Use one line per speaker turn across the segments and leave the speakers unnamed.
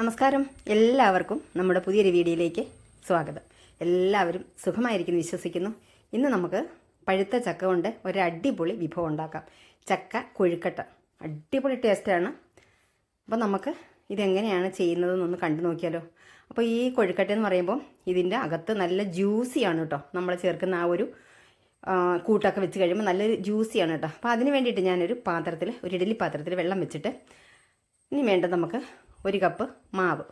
നമസ്കാരം. എല്ലാവർക്കും നമ്മുടെ പുതിയൊരു വീഡിയോയിലേക്ക് സ്വാഗതം. എല്ലാവരും സുഖമായിരിക്കുന്നു വിശ്വസിക്കുന്നു. ഇന്ന് നമുക്ക് പഴുത്ത ചക്ക കൊണ്ട് ഒരു അടിപൊളി വിഭവം ഉണ്ടാക്കാം. ചക്ക കൊഴുക്കട്ട. അടിപൊളി ടേസ്റ്റാണ് അപ്പോൾ നമുക്ക് ഇതെങ്ങനെയാണ് ചെയ്യുന്നതെന്നൊന്ന് കണ്ടു നോക്കിയാലോ. അപ്പോൾ ഈ കൊഴുക്കട്ട എന്ന് പറയുമ്പോൾ ഇതിന്റെ അകത്ത് നല്ല ജ്യൂസിയാണ് കേട്ടോ നമ്മൾ ചേർക്കുന്ന ആ ഒരു കൂട്ടൊക്കെ വെച്ച് കഴിയുമ്പോൾ നല്ലൊരു ജ്യൂസിയാണ് കേട്ടോ അപ്പോൾ അതിന് വേണ്ടിയിട്ട് ഞാനൊരു പാത്രത്തിൽ ഒരു ഇഡലി പാത്രത്തിൽ വെള്ളം വെച്ചിട്ട് ഇനി വേണ്ട നമുക്ക് ഒരു കപ്പ് മാവ്.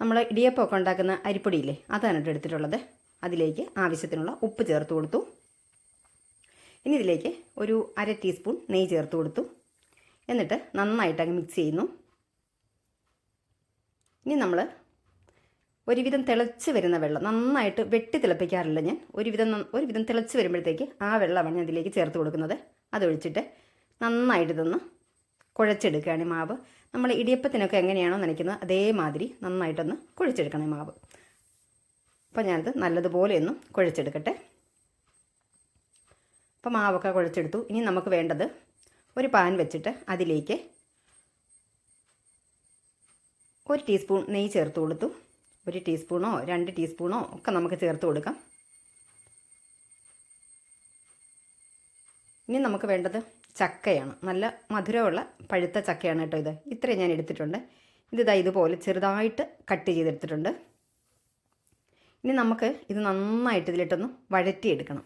നമ്മൾ ഇടിയപ്പമൊക്കെ ഉണ്ടാക്കുന്ന അരിപ്പൊടിയില്ലേ അതാണ് എടുത്തിട്ടുള്ളത്. അതിലേക്ക് ആവശ്യത്തിനുള്ള ഉപ്പ് ചേർത്ത് കൊടുത്തു. ഇനി ഇതിലേക്ക് ഒരു അര ടീസ്പൂൺ നെയ്യ് ചേർത്ത് കൊടുത്തു. എന്നിട്ട് നന്നായിട്ട് അങ്ങ് മിക്സ് ചെയ്യുന്നു. ഇനി നമ്മൾ ഒരുവിധം തിളച്ച് വരുന്ന വെള്ളം നന്നായിട്ട് വെട്ടി തിളപ്പിക്കാറില്ല ഞാൻ ഒരുവിധം ഒരുവിധം തിളച്ച് വരുമ്പോഴത്തേക്ക് ആ വെള്ളമാണ് ഞാൻ ഇതിലേക്ക് ചേർത്ത് കൊടുക്കുന്നത്. അതൊഴിച്ചിട്ട് നന്നായിട്ട് ഇതൊന്ന് കുഴച്ചെടുക്കുകയാണ് മാവ്. നമ്മൾ ഇടിയപ്പത്തിനൊക്കെ എങ്ങനെയാണോ നനയ്ക്കുന്നത് അതേമാതിരി നന്നായിട്ടൊന്ന് കുഴച്ചെടുക്കണം ഈ മാവ്. അപ്പോൾ ഞാനത് നല്ലതുപോലെ ഒന്ന് കുഴച്ചെടുക്കട്ടെ. അപ്പോൾ മാവൊക്കെ കുഴച്ചെടുത്തു. ഇനി നമുക്ക് വേണ്ടത് ഒരു പാൻ വെച്ചിട്ട് അതിലേക്ക് ഒരു ടീസ്പൂൺ നെയ്യ് ചേർത്ത് കൊടുത്തു. ഒരു ടീസ്പൂണോ രണ്ട് ടീസ്പൂണോ ഒക്കെ നമുക്ക് ചേർത്ത് കൊടുക്കാം. ഇനി നമുക്ക് വേണ്ടത് ചക്കയാണ്. നല്ല മധുരമുള്ള പഴുത്ത ചക്കയാണ് കേട്ടോ ഇത്. ഇത്രയും ഞാൻ എടുത്തിട്ടുണ്ട്. ഇത് ഇതാ ഇതുപോലെ ചെറുതായിട്ട് കട്ട് ചെയ്തെടുത്തിട്ടുണ്ട്. ഇനി നമുക്ക് ഇത് നന്നായിട്ട് ഇതിലിട്ടൊന്ന് വഴറ്റിയെടുക്കണം.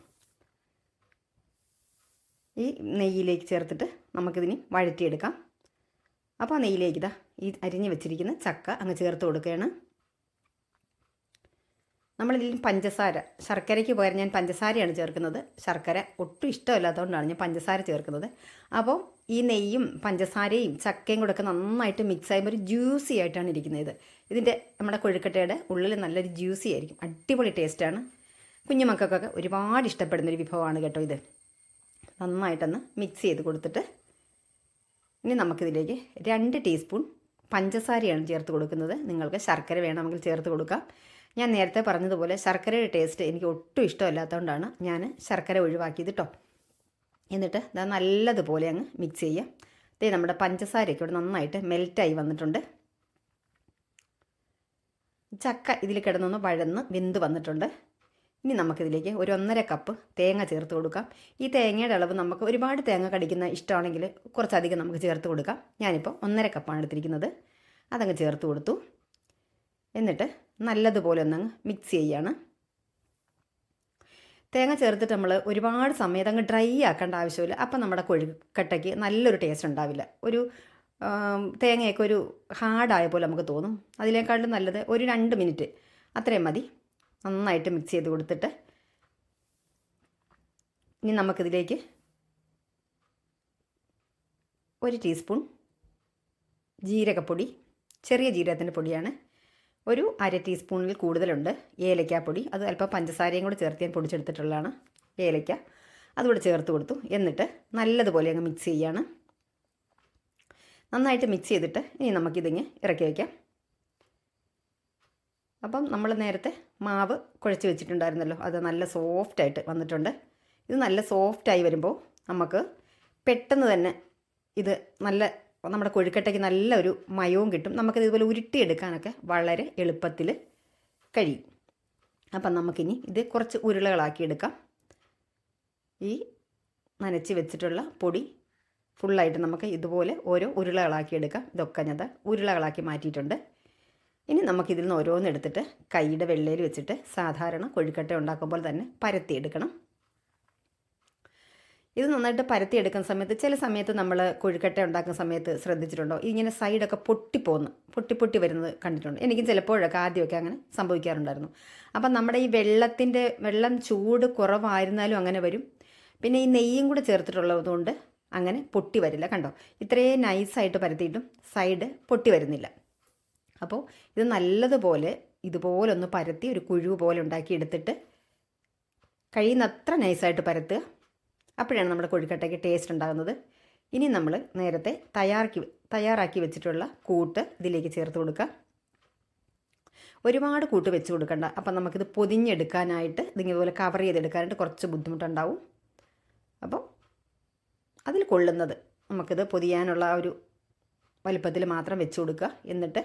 ഈ നെയ്യിലേക്ക് ചേർത്തിട്ട് നമുക്കിതിന് വഴറ്റിയെടുക്കാം. അപ്പോൾ ആ നെയ്യിലേക്ക് ഇതാ ഈ അരിഞ്ഞ് വെച്ചിരിക്കുന്ന ചക്ക അങ്ങ് ചേർത്ത് കൊടുക്കുകയാണ്. നമ്മളിതിൽ പഞ്ചസാര ശർക്കരയ്ക്ക് പകരം ഞാൻ പഞ്ചസാരയാണ് ചേർക്കുന്നത്. ശർക്കര ഒട്ടും ഇഷ്ടമില്ലാത്തതുകൊണ്ടാണ് ഞാൻ പഞ്ചസാര ചേർക്കുന്നത്. അപ്പോൾ ഈ നെയ്യും പഞ്ചസാരയും ചക്കയും കൂടെ ഒക്കെ നന്നായിട്ട് മിക്സ് ആകുമ്പോൾ ഒരു ജ്യൂസി ആയിട്ടാണ് ഇരിക്കുന്നത്. ഇത് ഇതിന്റെ നമ്മുടെ കൊഴുക്കട്ടയുടെ ഉള്ളിൽ നല്ലൊരു ജ്യൂസി ആയിരിക്കും. അടിപൊളി ടേസ്റ്റാണ് കുഞ്ഞുമക്കൾക്കൊക്കെ ഒരുപാട് ഇഷ്ടപ്പെടുന്ന ഒരു വിഭവമാണ് കേട്ടോ ഇത്. നന്നായിട്ടൊന്ന് മിക്സ് ചെയ്ത് കൊടുത്തിട്ട് ഇനി നമുക്കിതിലേക്ക് രണ്ട് ടീസ്പൂൺ പഞ്ചസാരയാണ് ചേർത്ത് കൊടുക്കുന്നത്. നിങ്ങൾക്ക് ശർക്കര വേണമെങ്കിൽ ചേർത്ത് കൊടുക്കാം. ഞാൻ നേരത്തെ പറഞ്ഞതുപോലെ ശർക്കരയുടെ ടേസ്റ്റ് എനിക്ക് ഒട്ടും ഇഷ്ടമല്ലാത്തതുകൊണ്ടാണ് ഞാൻ ശർക്കര ഒഴിവാക്കിയത് കേട്ടോ എന്നിട്ട് ഇത് നല്ലതുപോലെ അങ്ങ് മിക്സ് ചെയ്യാം. ദേ നമ്മുടെ പഞ്ചസാരയൊക്കെ ഇവിടെ നന്നായിട്ട് മെൽറ്റായി വന്നിട്ടുണ്ട്. ചക്ക ഇതിൽ കിടന്നൊന്ന് വഴന്ന് വെന്ത് വന്നിട്ടുണ്ട്. ഇനി നമുക്കിതിലേക്ക് ഒരു ഒന്നര കപ്പ് തേങ്ങ ചേർത്ത് കൊടുക്കാം. ഈ തേങ്ങയുടെ അളവ് നമുക്ക് ഒരുപാട് തേങ്ങ കടിക്കുന്ന ഇഷ്ടമാണെങ്കിൽ കുറച്ചധികം നമുക്ക് ചേർത്ത് കൊടുക്കാം. ഞാനിപ്പോൾ ഒന്നര കപ്പാണ് എടുത്തിരിക്കുന്നത്. അതങ്ങ് ചേർത്ത് കൊടുത്തു. എന്നിട്ട് നല്ലതുപോലെ ഒന്ന് മിക്സ് ചെയ്യാണ്. തേങ്ങ ചേർത്തിട്ട് നമ്മൾ ഒരുപാട് സമയത്ത് അങ്ങ് ഡ്രൈ ആക്കേണ്ട ആവശ്യമില്ല. അപ്പം നമ്മുടെ കൊഴുക്കട്ടയ്ക്ക് നല്ലൊരു ടേസ്റ്റ് ഉണ്ടാവില്ല. ഒരു തേങ്ങയൊക്കെ ഒരു ഹാർഡായ പോലെ നമുക്ക് തോന്നും. അതിനേക്കാളും നല്ലത് ഒരു രണ്ട് മിനിറ്റ് അത്രയും മതി. നന്നായിട്ട് മിക്സ് ചെയ്ത് കൊടുത്തിട്ട് ഇനി നമുക്കിതിലേക്ക് ഒരു ടീസ്പൂൺ ജീരകപ്പൊടി ചെറിയ ജീരകത്തിന്റെ പൊടിയാണ് ഒരു അര ടീസ്പൂണിൽ കൂടുതലുണ്ട് ഏലക്കാപ്പൊടി. അത് അല്പം പഞ്ചസാരയും കൂടെ ചേർത്ത് ഞാൻ പൊടിച്ചെടുത്തിട്ടുള്ളതാണ് ഏലക്ക. അതുകൂടെ ചേർത്ത് കൊടുത്തു. എന്നിട്ട് നല്ലതുപോലെ അങ്ങ് മിക്സ് ചെയ്യാണ്. നന്നായിട്ട് മിക്സ് ചെയ്തിട്ട് ഇനി നമുക്കിതിങ്ങ് ഇറക്കി വയ്ക്കാം അപ്പം നമ്മൾ നേരത്തെ മാവ് കുഴച്ച് വെച്ചിട്ടുണ്ടായിരുന്നല്ലോ. അത് നല്ല സോഫ്റ്റായിട്ട് വന്നിട്ടുണ്ട്. ഇത് നല്ല സോഫ്റ്റായി വരുമ്പോൾ നമുക്ക് പെട്ടെന്ന് തന്നെ ഇത് നല്ല നമ്മുടെ കൊഴുക്കട്ടയ്ക്ക് നല്ലൊരു മയവും കിട്ടും. നമുക്കിത് ഇതുപോലെ ഉരുട്ടിയെടുക്കാനൊക്കെ വളരെ എളുപ്പത്തിൽ കഴിയും. അപ്പം നമുക്കിനി ഇത് കുറച്ച് ഉരുളകളാക്കി എടുക്കാം ഈ നനച്ച് വെച്ചിട്ടുള്ള പൊടി ഫുള്ളായിട്ട് നമുക്ക് ഇതുപോലെ ഓരോ ഉരുളകളാക്കി എടുക്കാം ഇതൊക്കെ ഞാൻ ഉരുളകളാക്കി മാറ്റിയിട്ടുണ്ട്. ഇനി നമുക്കിതിൽ നിന്ന് ഓരോന്നെടുത്തിട്ട് കൈയുടെ വെള്ളയിൽ വെച്ചിട്ട് സാധാരണ കൊഴുക്കട്ട ഉണ്ടാക്കുമ്പോൾ തന്നെ പരത്തിയെടുക്കണം. ഇത് നന്നായിട്ട് പരത്തിയെടുക്കുന്ന സമയത്ത് ചില സമയത്ത് നമ്മൾ കൊഴുക്കട്ട ഉണ്ടാക്കുന്ന സമയത്ത് ശ്രദ്ധിച്ചിട്ടുണ്ടോ? ഇങ്ങനെ സൈഡൊക്കെ പൊട്ടിപ്പോകുന്നു പൊട്ടി പൊട്ടി വരുന്നത് കണ്ടിട്ടുണ്ട്. എനിക്കും ചിലപ്പോഴൊക്കെ ആദ്യമൊക്കെ അങ്ങനെ സംഭവിക്കാറുണ്ടായിരുന്നു. അപ്പം നമ്മുടെ ഈ വെള്ളത്തിന്റെ വെള്ളം ചൂട് കുറവായിരുന്നാലും അങ്ങനെ വരും. പിന്നെ ഈ നെയ്യും കൂടെ ചേർത്തിട്ടുള്ളതുകൊണ്ട് അങ്ങനെ പൊട്ടി വരില്ല. കണ്ടോ? ഇത്രയും നൈസായിട്ട് പരത്തിയിട്ടും സൈഡ് പൊട്ടി വരുന്നില്ല. അപ്പോൾ ഇത് നല്ലതുപോലെ ഇതുപോലൊന്ന് പരത്തി ഒരു കുഴു പോലെ ഉണ്ടാക്കി എടുത്തിട്ട് കഴിയുന്നത്ര നൈസായിട്ട് പരത്തുക. അപ്പോഴാണ് നമ്മുടെ കൊഴുക്കട്ടയ്ക്ക് ടേസ്റ്റ് ഉണ്ടാകുന്നത്. ഇനി നമ്മൾ നേരത്തെ തയ്യാറാക്കി തയ്യാറാക്കി വെച്ചിട്ടുള്ള കൂട്ട് ഇതിലേക്ക് ചേർത്ത് കൊടുക്കുക ഒരുപാട് കൂട്ട് വെച്ച് കൊടുക്കണ്ട. അപ്പം നമുക്കിത് പൊതിഞ്ഞെടുക്കാനായിട്ട് ഇതിങ്ങനെ കവർ ചെയ്തെടുക്കാനായിട്ട് കുറച്ച് ബുദ്ധിമുട്ടുണ്ടാവും. അപ്പോൾ അതിൽ കൊള്ളുന്നത് നമുക്കിത് പൊതിയാനുള്ള ഒരു വലിപ്പത്തിൽ മാത്രം വെച്ച് കൊടുക്കുക. എന്നിട്ട്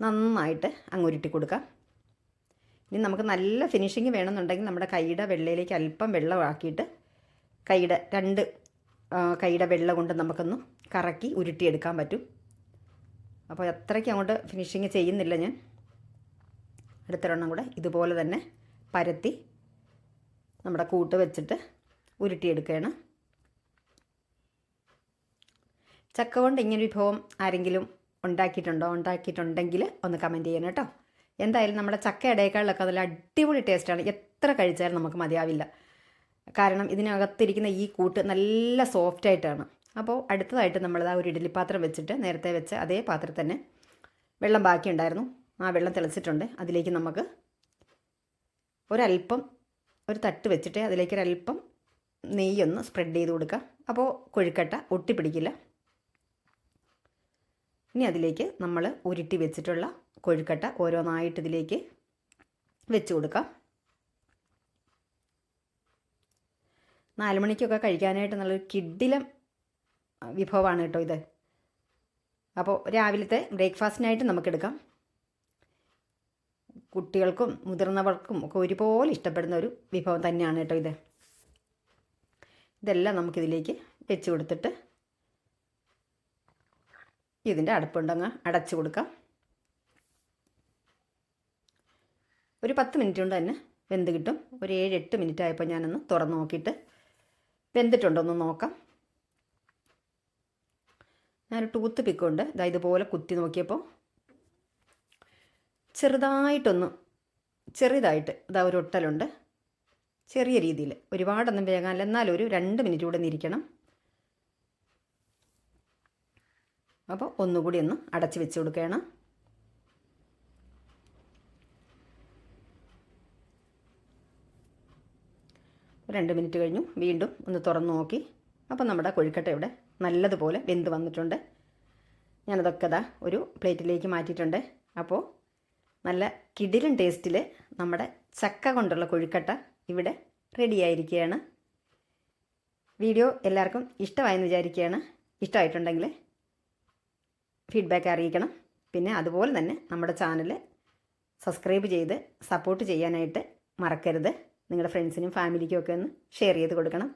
നന്നായിട്ട് അങ്ങ് ഉരുട്ടി കൊടുക്കാം ഇനി നമുക്ക് നല്ല ഫിനിഷിങ് വേണമെന്നുണ്ടെങ്കിൽ നമ്മുടെ കൈയുടെ വെള്ളയിലേക്ക് അല്പം വെള്ളമാക്കിയിട്ട് കൈയുടെ രണ്ട് കൈയുടെ വെള്ളം കൊണ്ട് നമുക്കൊന്ന് കറക്കി ഉരുട്ടിയെടുക്കാൻ പറ്റും. അപ്പോൾ അത്രയ്ക്ക് അങ്ങോട്ട് ഫിനിഷിങ് ചെയ്യുന്നില്ല ഞാൻ. അടുത്തൊരെണ്ണം കൂടെ ഇതുപോലെ തന്നെ പരത്തി നമ്മുടെ കൂട്ട് വെച്ചിട്ട് ഉരുട്ടിയെടുക്കുകയാണ്. ചക്ക കൊണ്ട് ഇങ്ങനെ വിഭവം ആരെങ്കിലും ഉണ്ടാക്കിയിട്ടുണ്ടോ? ഉണ്ടാക്കിയിട്ടുണ്ടെങ്കിൽ ഒന്ന് കമന്റ് ചെയ്യണം കേട്ടോ. എന്തായാലും നമ്മുടെ ചക്ക ഇടയേക്കാളിലൊക്കെ നല്ല അടിപൊളി ടേസ്റ്റാണ് എത്ര കഴിച്ചാലും നമുക്ക് മതിയാവില്ല. കാരണം ഇതിനകത്തിരിക്കുന്ന ഈ കൂട്ട് നല്ല സോഫ്റ്റ് ആയിട്ടാണ്. അപ്പോൾ അടുത്തതായിട്ട് നമ്മൾ ആ ഒരു ഇഡ്ഡലി പാത്രം വെച്ചിട്ട് നേരത്തെ വെച്ച അതേ പാത്രത്തിൽ തന്നെ വെള്ളം ബാക്കിയുണ്ടായിരുന്നു. ആ വെള്ളം തിളച്ചിട്ടുണ്ട്. അതിലേക്ക് നമുക്ക് ഒരല്പം ഒരു തട്ട് വെച്ചിട്ട് അതിലേക്ക് ഒരല്പം നെയ്യൊന്ന് സ്പ്രെഡ് ചെയ്ത് കൊടുക്കുക. അപ്പോൾ കൊഴുക്കട്ട ഒട്ടിപ്പിടിക്കില്ല. ഇനി അതിലേക്ക് നമ്മൾ ഉരുട്ടി വെച്ചിട്ടുള്ള കൊഴുക്കട്ട ഓരോന്നായിട്ട് ഇതിലേക്ക് വെച്ച് കൊടുക്കാം. നാല് മണിക്കൊക്കെ കഴിക്കാനായിട്ട് നല്ലൊരു കിഡിലം വിഭവമാണ് കേട്ടോ ഇത്. അപ്പോൾ രാവിലത്തെ ബ്രേക്ക്ഫാസ്റ്റിനായിട്ട് നമുക്കെടുക്കാം. കുട്ടികൾക്കും മുതിർന്നവർക്കും ഒക്കെ ഒരുപോലെ ഇഷ്ടപ്പെടുന്ന ഒരു വിഭവം തന്നെയാണ് കേട്ടോ ഇത്. ഇതെല്ലാം നമുക്കിതിലേക്ക് വെച്ച് കൊടുത്തിട്ട് ഇതിന്റെ അടുപ്പുണ്ടങ്ങ് അടച്ചു കൊടുക്കാം. ഒരു പത്ത് മിനിറ്റ് കൊണ്ട് തന്നെ വെന്ത് കിട്ടും. ഒരു ഏഴ് എട്ട് മിനിറ്റ് ആയപ്പോൾ ഞാനൊന്ന് തുറന്ന് നോക്കിയിട്ട് വെന്തിട്ടുണ്ടോ ഒന്ന് നോക്കാം. ഞാൻ ടൂത്ത് പിക്ക് ഉണ്ട്. ഇതാ ഇതുപോലെ കുത്തി നോക്കിയപ്പോൾ ചെറുതായിട്ടൊന്ന് ചെറിയതായിട്ട് ഇതാ ഒരു ഒട്ടലുണ്ട്. ചെറിയ രീതിയിൽ ഒരുപാടൊന്നും വേഗാനില്ല എന്നാലും ഒരു രണ്ട് മിനിറ്റ് കൂടെ നിരിക്കണം അപ്പോൾ ഒന്നുകൂടി ഒന്ന് അടച്ച് വെച്ച് കൊടുക്കുകയാണ് രണ്ട് മിനിറ്റ് കഴിഞ്ഞു. വീണ്ടും ഒന്ന് തുറന്നു നോക്കി. അപ്പോൾ നമ്മുടെ കൊഴുക്കട്ട ഇവിടെ നല്ലതുപോലെ വെന്ത് വന്നിട്ടുണ്ട്. ഞാനതൊക്കെ ദാ ഒരു പ്ലേറ്റിലേക്ക് മാറ്റിയിട്ടുണ്ട്. അപ്പോൾ നല്ല കിടിലൻ ടേസ്റ്റിൽ നമ്മുടെ ചക്ക കൊണ്ടുള്ള കൊഴുക്കട്ട ഇവിടെ റെഡിയായിരിക്കുകയാണ്. വീഡിയോ എല്ലാവർക്കും ഇഷ്ടമായെന്ന് വിചാരിക്കുകയാണ്. ഇഷ്ടമായിട്ടുണ്ടെങ്കിൽ ഫീഡ്ബാക്ക് അറിയിക്കണം. പിന്നെ അതുപോലെ തന്നെ നമ്മുടെ ചാനൽ സബ്സ്ക്രൈബ് ചെയ്ത് സപ്പോർട്ട് ചെയ്യാനായിട്ട് മറക്കരുത്. നിങ്ങളുടെ ഫ്രണ്ട്സിനും ഫാമിലിക്കും ഒക്കെ ഒന്ന് ഷെയർ ചെയ്ത് കൊടുക്കണം.